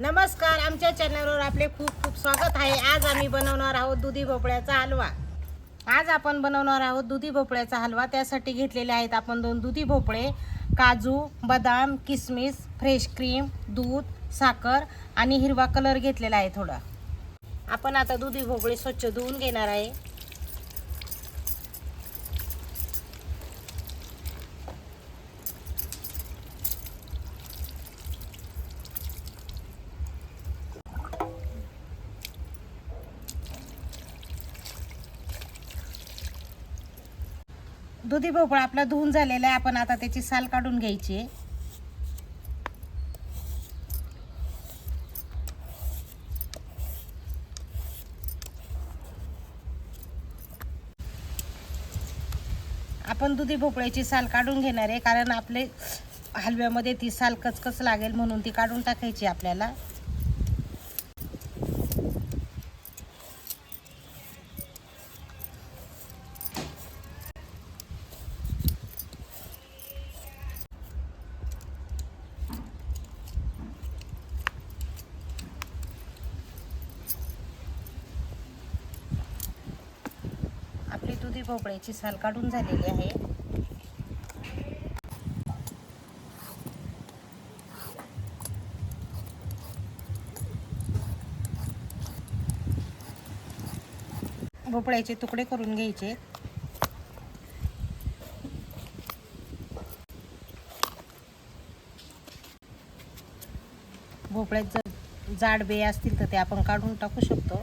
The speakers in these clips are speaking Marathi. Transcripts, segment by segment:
नमस्कार आमच्या चॅनलवर आपले खूप खूप स्वागत आहे. आज आम्ही बनवणार आहोत दुधी भोपळ्याचा हलवा. आज आपण बनवणार आहोत दुधी भोपळ्याचा हलवा. त्यासाठी घेतलेले आहेत आपण दोन दुधी भोपळे काजू बदाम किसमिस फ्रेश क्रीम दूध साखर आणि हिरवा कलर घेतलेला आहे थोडा. आपण आता दुधी भोपळे स्वच्छ धुवून घेणार आहे. दुधी भोपळा आपला धुवून झालेला आहे. आपण आता त्याची साल काढून घ्यायची आहे. आपण दुधी भोपळ्याची साल काढून घेणार आहे. कारण आपले हलव्यामध्ये ती साल कचकच लागेल म्हणून ती काढून टाकायची आपल्याला. दुधी भोपळ्याची साल काढून झालेली आहे. भोपळ्याचे तुकडे करून घ्यायचे. भोपळ्यात जर जाड बे असतील तर ते आपण काढून टाकू शकतो.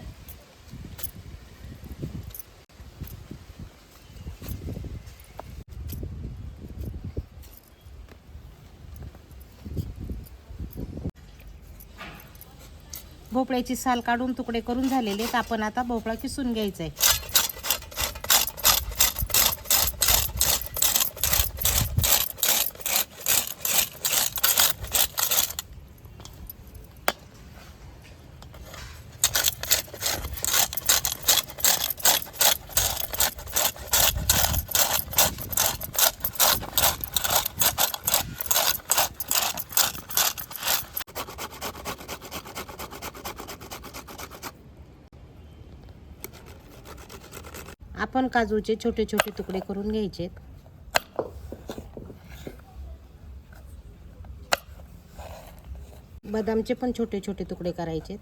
भोपळ्याची साल काढून तुकडे करून झालेले आहेत. आपण आता भोपळा किसून घ्यायचा आहे आपण काजूचे छोटे छोटे तुकडे करून घ्यायचे बदामचे पण छोटे छोटे तुकडे करायचे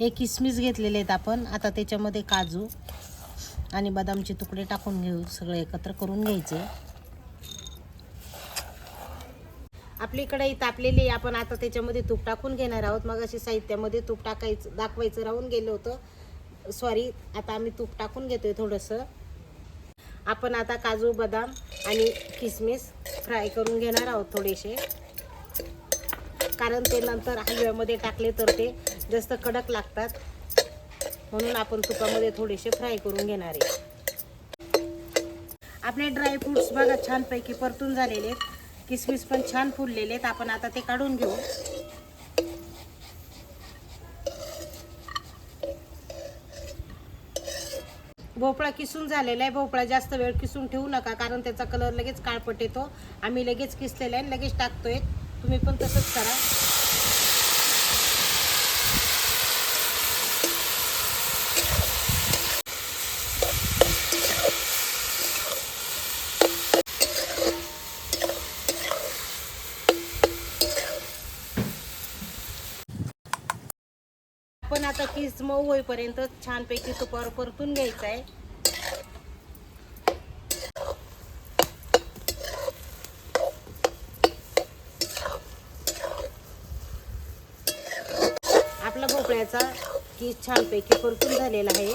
हे किसमिस घेतलेले आहेत आपण. आता त्याच्यामध्ये काजू आणि बदामचे तुकडे टाकून घेऊ. सगळे एकत्र करून घ्यायचे. आपली कढई तापलेली आपण आता त्याच्यामध्ये तूप टाकून घेणार आहोत. मग अशी साहित्यामध्ये तूप टाकायचं दाखवायचं राहून गेलं होतं. सॉरी आता आम्ही तूप टाकून घेतोय थोडंसं. आपण आता काजू बदाम आणि किसमिस फ्राय करून घेणार आहोत थोडेसे. कारण ते नंतर हलव्यामध्ये टाकले तर ते जास्त कडक लागतात. म्हणून आपण तुपामध्ये थोडेसे फ्राय करून घेणार आहे. आपले ड्रायफ्रूट्स बघा छानपैकी परतून झालेले आहेत. किसमिस पण छान फुललेले आहेत. आपण आता ते काढून घेऊ. भोपळा किसून झालेला आहे. भोपळा जास्त वेळ किसून ठेवू नका कारण त्याचा कलर लगेच काळपट येतो. आम्ही लगेच किसलेला आहे लगेच टाकतोय. तुम्ही पण तसंच करा. आपण किस मऊ होईपर्यंत छानपैकी तुपावर परतून घ्यायचं आहे. आपला भोपळ्याचा किस छानपैकी परतून झालेला आहे.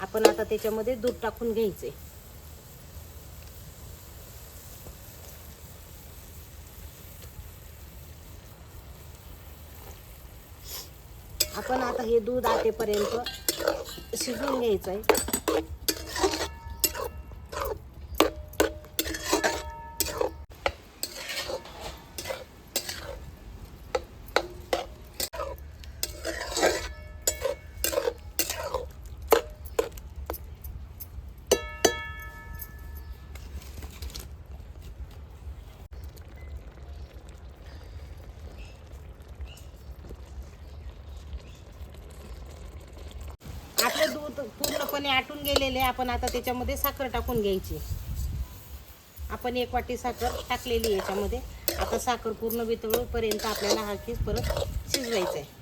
आपण आता त्याच्यामध्ये दूध टाकून घ्यायचे आपण आता हे दूध आतेपर्यंत शिजवून घ्यायचं आहे पूर्णपणे आटून गेलेले आहे. आपण आता त्याच्यामध्ये साखर टाकून घ्यायची. आपण एक वाटी साखर टाकलेली आहे याच्यामध्ये. आता साखर पूर्ण वितळूपर्यंत आपल्याला हा खीस परत शिजवायचा आहे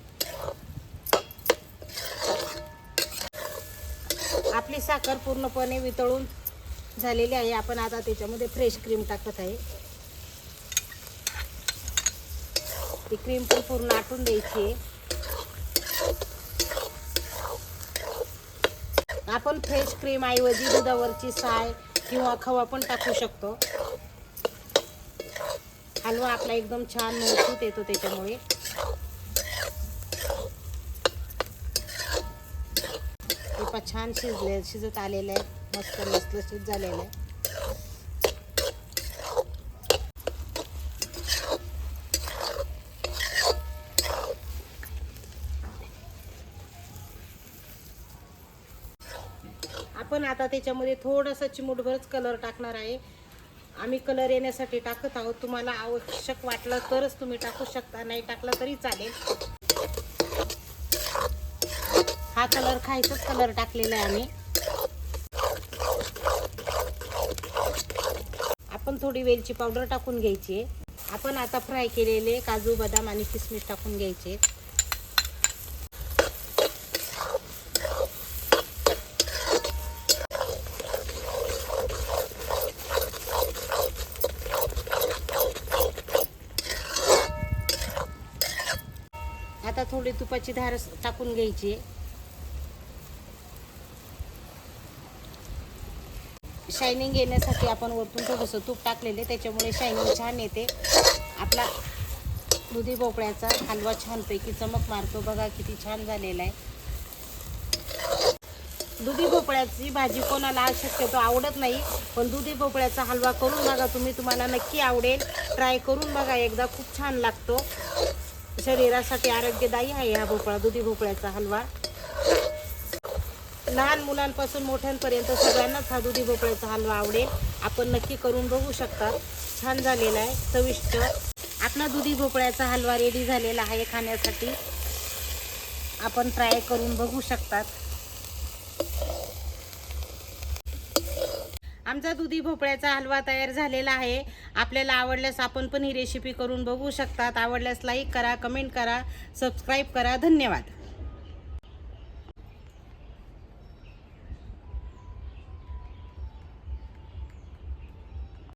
आपली साखर पूर्णपणे वितळून झालेली आहे. आपण आता त्याच्यामध्ये फ्रेश क्रीम टाकत आहे. ती क्रीम पण पूर्ण आटून द्यायची आहे. आपण फ्रेश क्रीम ऐवजी दुधावरची साय किंवा खवा पण टाकू शकतो. हलवा आपला एकदम छान मजबूत येतो त्याच्यामुळे. छान शिजले शिजत आलेलं आहे. मस्त मस्त शिज झालेलं आहे. पण आता त्याच्यामध्ये थोडंसं चिमूटभरच कलर टाकणार आहे. आम्ही कलर येण्यासाठी टाकत आहोत. तुम्हाला आवश्यक वाटलं तरच तुम्ही टाकू शकता. नाही टाकलं तरी चालेल. हा कलर खायचाच कलर टाकलेला आहे आम्ही. आपण थोडी वेलची पावडर टाकून घ्यायची आहे. आपण आता फ्राय केलेले काजू बदाम आणि किसमिस टाकून घ्यायचे आता थोडी तुपाची धार टाकून घ्यायची. शायनिंग येण्यासाठी आपण वरतून थोडंसं तूप टाकलेले त्याच्यामुळे शायनिंग छान येते. आपला दुधी भोपळ्याचा हलवा छानपैकी चमक मारतो. बघा किती छान झालेला आहे. दुधी भोपळ्याची भाजी कोणाला शक्यतो आवडत नाही पण दुधी भोपळ्याचा हलवा करून बघा तुम्ही. तुम्हाला नक्की आवडेल. ट्राय करून बघा एकदा खूप छान लागतो. शरीरासाठी आरोग्यदायी आहे हा भोपळा दुधी भोपळ्याचा हलवा. लहान मुलांपासून मोठ्यांपर्यंत सगळ्यांनाच हा दुधी भोपळ्याचा हलवा आवडेल. आपण नक्की करून बघू शकता. छान झालेला आहे चविष्ट. आपला दुधी भोपळ्याचा हलवा रेडी झालेला आहे खाण्यासाठी. आपण ट्राय करून बघू शकतात. आमचा दुधी भोपळ्याचा हलवा तयार झालेला आहे. आपल्याला आवडल्यास आपण पण ही रेसिपी करून बघू शकतात. आवडल्यास लाईक करा कमेंट करा सबस्क्राईब करा. धन्यवाद.